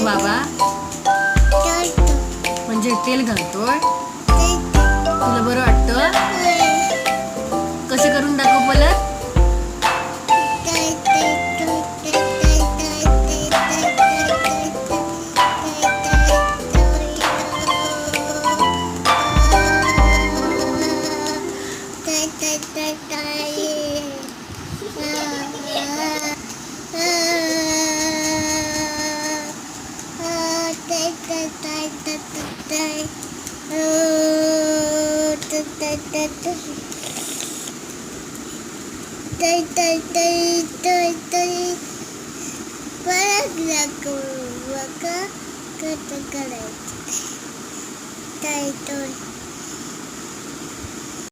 घालतो बाबा म्हणजे तेल घालतो तुला बरं वाटतं कसं करून दाखव परत タイトル。